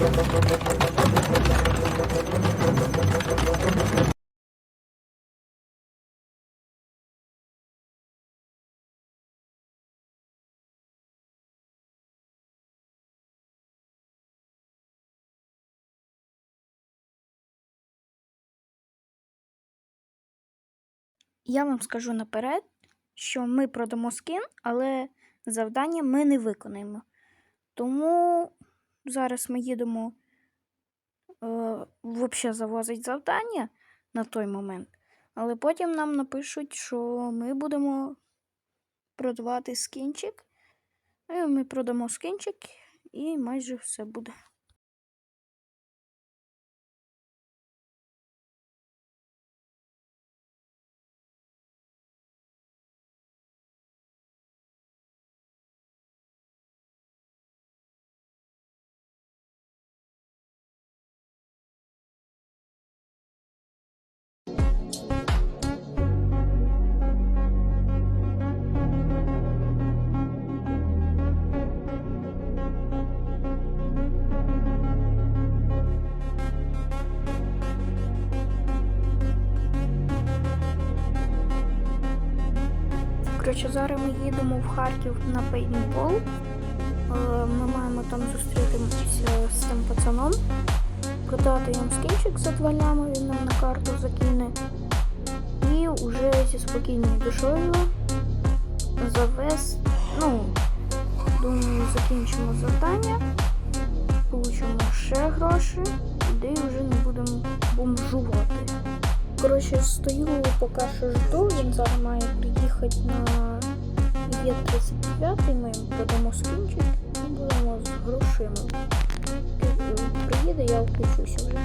Я вам скажу наперед, що ми продамо скін, але завдання ми не виконаємо. Тому зараз ми їдемо е, взагалі завозить завдання на той момент. Але потім нам напишуть, що ми будемо продавати скінчик. Ми продамо скінчик і майже все буде. Коротше, зараз ми їдемо в Харків на пейнтбол. Е, Ми маємо там зустрітися з цим пацаном, продати йому скінчик за два він нам на карту закине. І вже зі спокійною душою завез. Ну, думаю, закінчимо завдання, получимо ще гроші, і вже не будемо бомжувати. Коротше, стою поки що жду, він зараз має приїхати на Є35, ми їм продамо скінчик і будемо з грошима. Приїде, я включуся вже.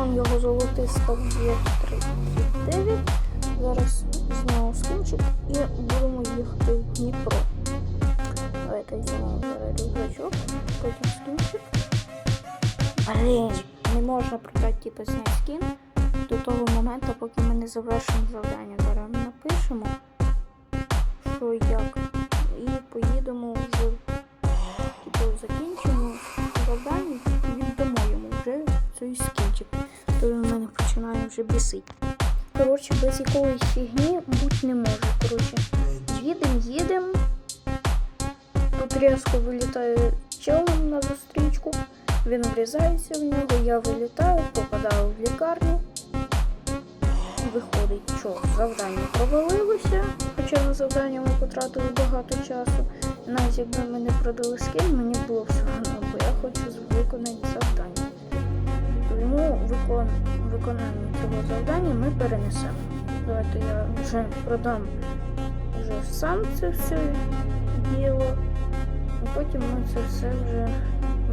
Он його золотиста Є39. Зараз знову скінчик і будемо їхати в Дніпро. Давайте знімемо зараз рюкзачок, потім скінчик. Блін, не можна продати типу зняти скін до того моменту, поки ми не завершимо завдання. Зараз ми напишемо, що і як. І поїдемо вже, типу, закінчимо завдання і віддамо йому вже цей скінчик. То він мене починає вже бісити. Коротше, без якоїсь фігні бути не може. Коротше, їдемо, їдемо. Тут різко вилітає челом на зустрічку. Він врізається в нього, я вилітаю, попадаю в лікарню. Виходить, що завдання провалилося, хоча на завдання ми потратили багато часу. навіть якби ми не продали скин, мені було все одно, бо я хочу виконати завдання. Тому викон... виконання цього завдання ми перенесемо. Давайте я вже продам вже сам це все діло, а потім ми це все вже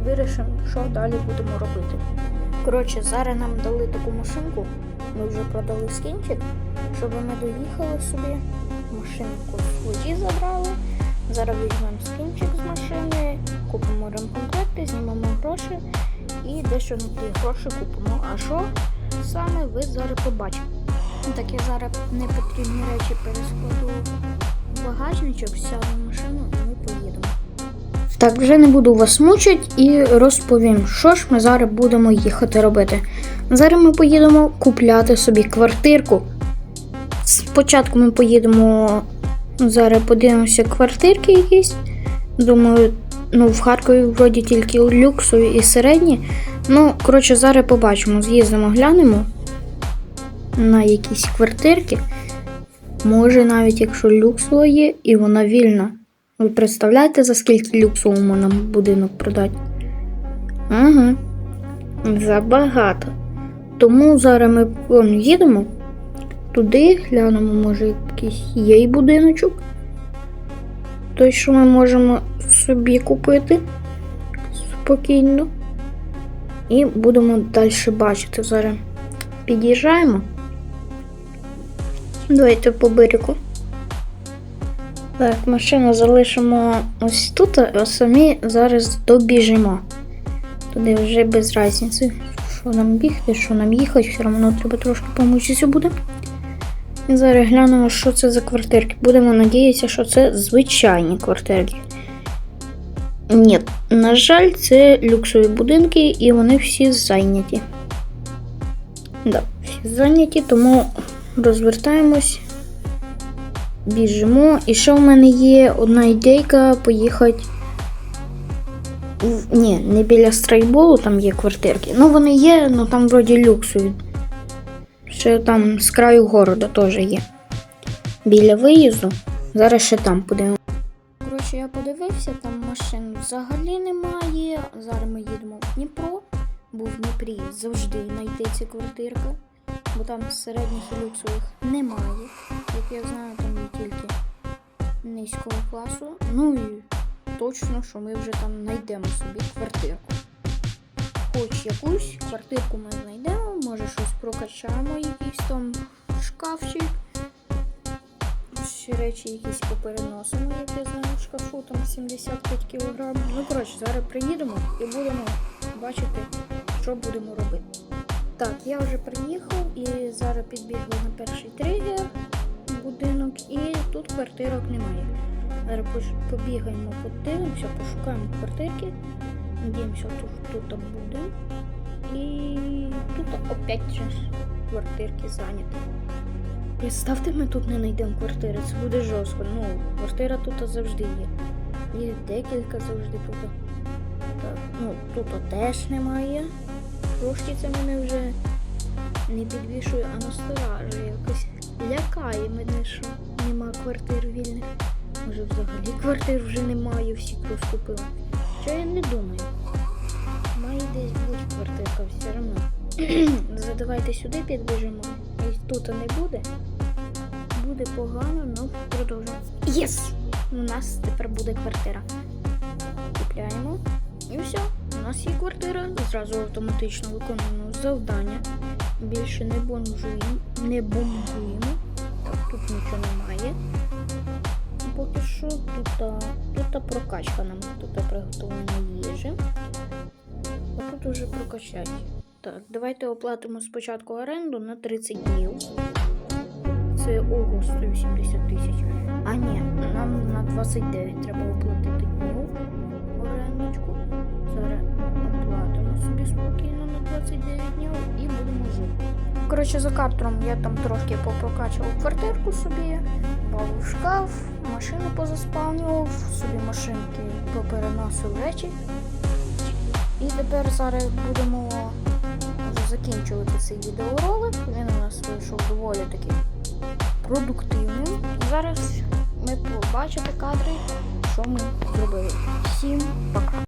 вирішимо, що далі будемо робити. Коротше, зараз нам дали таку машинку, ми вже продали скінчик, щоб ми доїхали собі, машинку свої забрали. Зараз візьмемо скінчик з машини, купимо ремкомплекти, знімемо гроші і дещо на ті гроші купимо. А що саме ви зараз побачите. Так я зараз непотрібні речі перескладу в багажничок, сяду Так, вже не буду вас мучити і розповім, що ж ми зараз будемо їхати робити. Зараз ми поїдемо купляти собі квартирку. Спочатку ми поїдемо, зараз подивимося квартирки якісь. Думаю, ну в Харкові вроді тільки люксові і середні. Ну, коротше, зараз побачимо, з'їздимо, глянемо на якісь квартирки. Може, навіть якщо люксова є і вона вільна. Ви представляєте, за скільки люксову можна будинок продати? Угу. Забагато. Тому зараз ми вон, їдемо туди, глянемо, може, якийсь є будиночок. Той, що ми можемо собі купити спокійно. І будемо далі бачити. Зараз під'їжджаємо. Давайте по берегу. Так, машину залишимо ось тут, а самі зараз добіжимо. Туди вже без різниці, що нам бігти, що нам їхати, все одно треба трошки помучитися буде. І зараз глянемо, що це за квартирки. Будемо надіятися, що це звичайні квартирки. Ні, на жаль, це люксові будинки і вони всі зайняті. Да, всі зайняті, тому розвертаємось біжимо. І ще в мене є одна ідейка поїхати. Ні, не біля страйболу, там є квартирки. Ну, вони є, але там вроді люксові. Ще там з краю города теж є. Біля виїзду. Зараз ще там подивимося. Коротше, я подивився, там машин взагалі немає. Зараз ми їдемо в Дніпро, бо в Дніпрі завжди знайдеться квартирка, бо там середніх і немає. Як я знаю, там є тільки низького класу. Ну і точно, що ми вже там знайдемо собі квартирку. Хоч якусь квартирку ми знайдемо, може щось прокачаємо, якийсь там шкафчик. Ще речі якісь попереносимо, як я знаю, в шкафу там 75 кг. Ну, коротше, зараз приїдемо і будемо бачити, що будемо робити. Так, я вже приїхав і зараз підбігли на перший тригер будинок, і тут квартирок немає. Зараз побігаємо, подивимося, пошукаємо квартирки. Надіємося, тут, тут буде. І тут опять же квартирки зайняті. Представте, ми тут не знайдемо квартири, це буде жорстко. Ну, квартира тут завжди є. Є декілька завжди тут. Так, ну, тут теж немає. Трошки це мене вже не підвішує, а насторожує якось. Лякає мене, що нема квартир вільних. Може взагалі квартир вже немає, всі розкупили. Що я не думаю. Має десь бути квартирка все одно. Задавайте сюди підбіжимо. І тут не буде. Буде погано, але продовжуємо. Єс! У нас тепер буде квартира. Купляємо. І все. Нас є квартира. Зразу автоматично виконуємо завдання. Більше не бомжуємо. Не бомжуємо. Тут нічого немає. Поки що тут, тут прокачка нам, тут приготування їжі. А тут уже прокачать. Так, давайте оплатимо спочатку оренду на 30 днів. Це ого 180 тисяч. А ні, нам на 29 треба оплатити днів оплатимо спокійно на 29 днів і будемо жити. Коротше, за картером я там трошки попрокачував квартирку собі, бавив шкаф, машини позаспавнював, собі машинки попереносив речі. І тепер зараз будемо вже закінчувати цей відеоролик. Він у нас вийшов доволі таки продуктивним. Зараз ми побачите кадри, що ми зробили. Всім пока.